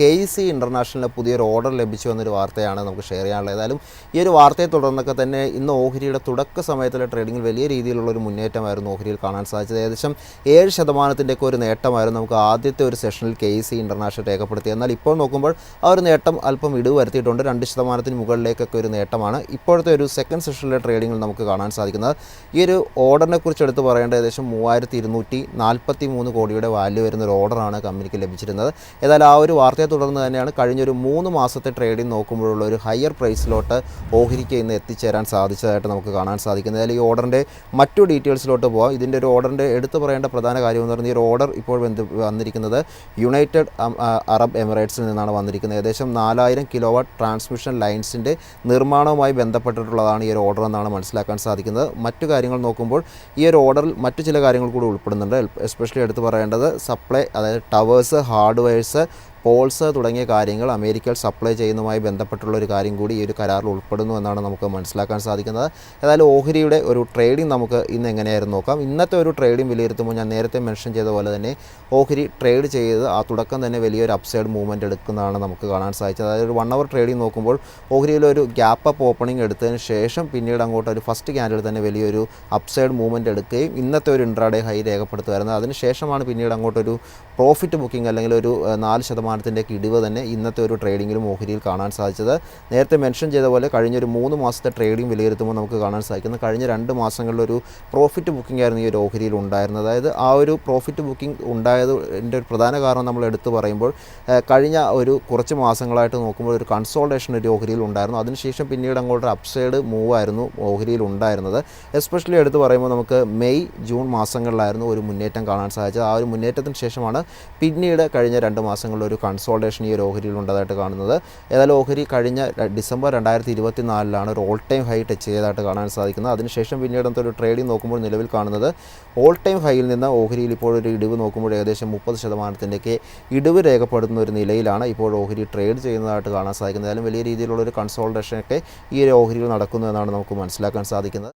K E C ഇന്റർനാഷണലിന് പുതിയൊരു order ലഭിച്ചു എന്നൊരു വാർത്തയാണ് നമുക്ക് ഷെയർ ചെയ്യാനുള്ളത്. ഏതായാലും ഈ ഒരു വാർത്തയെ തുടർന്നൊക്കെ തന്നെ ഇന്ന് ഓഹരിയുടെ തുടക്ക സമയത്തിലെ ട്രേഡിങ്ങിൽ വലിയ രീതിയിലുള്ള ഒരു മുന്നേറ്റമായിരുന്നു ഓഹരിയിൽ കാണാൻ സാധിച്ചത്. ഏകദേശം ഏഴ് ശതമാനത്തിന്റെയൊക്കെ ഒരു നേട്ടമായിരുന്നു നമുക്ക് ആദ്യത്തെ ഒരു സെഷനിൽ കെ ഇ സി ഇന്റർനാഷണൽ രേഖപ്പെടുത്തി എന്നാൽ ഇപ്പോൾ നോക്കുമ്പോൾ ആ ഒരു നേട്ടം അല്പം ഇടിവ് വരുത്തിയിട്ടുണ്ട്. രണ്ട് ശതമാനത്തിന് മുകളിലേക്കൊക്കെ ഒരു നേട്ടമാണ് ഇപ്പോഴത്തെ ഒരു സെക്കൻഡ് സെഷനിലെ ട്രേഡിങ്ങിൽ നമുക്ക് കാണാൻ സാധിക്കുന്നത്. ഈ ഒരു ഓർഡറിനെ കുറിച്ച് എടുത്ത് പറയേണ്ട ഏകദേശം മൂവായിരത്തി ഇരുന്നൂറ്റി നാൽപ്പത്തി മൂന്ന് കോടിയുടെ വാല്യൂ വരുന്ന ഒരു ഓർഡറാണ് കമ്പനിക്ക് ലഭിച്ചിരുന്നത്. ഏതായാലും ആ ഒരു വാർത്തയെ തുടർന്ന് തന്നെയാണ് കഴിഞ്ഞൊരു മൂന്ന് മാസത്തെ ട്രേഡിംഗ് നോക്കുമ്പോഴുള്ള ഒരു ഹയർ പ്രൈസിലോട്ട് ഓഹരിക്ക് ഇന്ന് എത്തിച്ചേരാൻ സാധിച്ചതായിട്ട് നമുക്ക് കാണാൻ സാധിക്കുന്നത് അതിൽ ഈ ഓർഡറിന്റെ മറ്റു ഡീറ്റെയിൽസിലോട്ട് പോകാം ഇതിന്റെ ഒരു ഓർഡറിന്റെ എടുത്തു പറയേണ്ട പ്രധാന കാര്യം എന്ന് പറഞ്ഞാൽ ഈ ഒരു ഓർഡർ ഇപ്പോൾ വന്നിരിക്കുന്നത് യുണൈറ്റഡ് അറബ് എമിറേറ്റ്സിൽ നിന്നാണ് വന്നിരിക്കുന്നത്. ഏകദേശം നാലായിരം കിലോ വാട്ട് ട്രാൻസ്മിഷൻ ലൈൻസിന്റെ നിർമ്മാണവുമായി ബന്ധപ്പെട്ടിട്ടുള്ളതാണ് ഈ ഒരു ഓർഡർ എന്നാണ് മനസ്സിലാക്കാൻ സാധിക്കുന്നത്. മറ്റു കാര്യങ്ങൾ നോക്കുമ്പോൾ ഈ ഒരു ഓർഡറിൽ മറ്റു ചില കാര്യങ്ങൾ കൂടി ഉൾപ്പെടുന്നുണ്ട്. എസ്പെഷ്യലി എടുത്തു പറയേണ്ടത് സപ്ലൈ അതായത് ടവേഴ്സ് ഹാർഡ്വെയർസ് പോൾസ് തുടങ്ങിയ കാര്യങ്ങൾ അമേരിക്കയിൽ സപ്ലൈ ചെയ്യുന്നതുമായി ബന്ധപ്പെട്ടുള്ള ഒരു കാര്യം കൂടി ഈ ഒരു കരാറിൽ ഉൾപ്പെടുന്നു എന്നാണ് നമുക്ക് മനസ്സിലാക്കാൻ സാധിക്കുന്നത്. ഏതായാലും ഓഹരിയുടെ ഒരു ട്രേഡിംഗ് നമുക്ക് ഇന്ന് എങ്ങനെയായിരുന്നു നോക്കാം. ഇന്നത്തെ ഒരു ട്രേഡിംഗ് വിലയിരുത്തുമ്പോൾ ഞാൻ നേരത്തെ മെൻഷൻ ചെയ്ത പോലെ തന്നെ ഓഹരി ട്രേഡ് ചെയ്ത് ആ തുടക്കം തന്നെ വലിയൊരു അപ്സൈഡ് മൂവ്മെന്റ് എടുക്കുന്നതാണ് നമുക്ക് കാണാൻ സാധിച്ചത്. അതായത് ഒരു വൺ അവർ ട്രേഡിംഗ് നോക്കുമ്പോൾ ഓഹരിയിൽ ഒരു ഗ്യാപ്പ് അപ്പ് ഓപ്പണിംഗ് എടുത്തതിന് ശേഷം പിന്നീട് അങ്ങോട്ട് ഒരു ഫസ്റ്റ് ക്യാൻഡിൽ തന്നെ വലിയൊരു അപ്സൈഡ് മൂവ്മെന്റ് എടുക്കുകയും ഇന്നത്തെ ഒരു ഇൻട്രാഡേ ഹൈ രേഖപ്പെടുത്തുമായിരുന്നു. അതിനുശേഷമാണ് പിന്നീട് അങ്ങോട്ടൊരു പ്രോഫിറ്റ് ബുക്കിംഗ് അല്ലെങ്കിൽ ഒരു നാല് നാല് ശതമാനത്തിന്റെ ഇടിവ് തന്നെ ഇന്നത്തെ ഒരു ട്രേഡിങ്ങിലും ഓഹരിയിൽ കാണാൻ സാധിച്ചത്. നേരത്തെ മെൻഷൻ ചെയ്ത പോലെ കഴിഞ്ഞൊരു മൂന്ന് മാസത്തെ ട്രേഡിംഗ് വിലയിരുത്തുമ്പോൾ നമുക്ക് കാണാൻ സാധിക്കുന്നത് കഴിഞ്ഞ രണ്ട് മാസങ്ങളിലൊരു പ്രോഫിറ്റ് ബുക്കിംഗ് ആയിരുന്നു ഈ ഒരു ഓഹരിയിൽ ഉണ്ടായിരുന്നത്. അതായത് ആ ഒരു പ്രോഫിറ്റ് ബുക്കിംഗ് ഉണ്ടായതിന്റെ ഒരു പ്രധാന കാരണം നമ്മൾ എടുത്തു പറയുമ്പോൾ കഴിഞ്ഞ ഒരു കുറച്ച് മാസങ്ങളായിട്ട് നോക്കുമ്പോൾ ഒരു കൺസോൾട്ടേഷൻ ഒരു ഓഹരിയിൽ ഉണ്ടായിരുന്നു. അതിനുശേഷം പിന്നീട് അങ്ങോട്ട് അപ്സൈഡ് മൂവ് ആയിരുന്നു ഓഹരിയിൽ ഉണ്ടായിരുന്നത്. എസ്പെഷ്യലി എടുത്ത് പറയുമ്പോൾ നമുക്ക് മെയ് ജൂൺ മാസങ്ങളിലായിരുന്നു ഒരു മുന്നേറ്റം കാണാൻ സാധിച്ചത്. ആ ഒരു മുന്നേറ്റത്തിന് ശേഷമാണ് പിന്നീട് കഴിഞ്ഞ രണ്ട് മാസങ്ങളിൽ ഒരു കൺസോൾട്ടേഷൻ ഈ ഒരു ഓഹരിയിൽ ഉണ്ടതായിട്ട് കാണുന്നത്. ഏതായാലും ഓഹരി കഴിഞ്ഞ ഡിസംബർ രണ്ടായിരത്തി ഇരുപത്തി നാലിലാണ് ഒരു ഓൾ ടൈം ഹൈ ടച്ച് ചെയ്തതായിട്ട് കാണാൻ സാധിക്കുന്നത്. അതിനുശേഷം പിന്നീട് ഒരു ട്രേഡിംഗ് നോക്കുമ്പോൾ നിലവിൽ കാണുന്നത് ഓൾ ടൈം ഹൈയിൽ നിന്ന് ഓഹരിയിൽ ഇപ്പോൾ ഒരു ഇടിവ് നോക്കുമ്പോൾ ഏകദേശം മുപ്പത് ശതമാനത്തിന്റെയൊക്കെ ഇടിവ് രേഖപ്പെടുന്ന ഒരു നിലയിലാണ് ഇപ്പോൾ ഓഹരി ട്രേഡ് ചെയ്യുന്നതായിട്ട് കാണാൻ സാധിക്കുന്നത്. ഏതായാലും വലിയ രീതിയിലുള്ള ഒരു കൺസോൾട്ടേഷനൊക്കെ ഈ ഒരു ഓഹരിയിൽ നടക്കുന്നു എന്നാണ് നമുക്ക് മനസ്സിലാക്കാൻ സാധിക്കുന്നത്.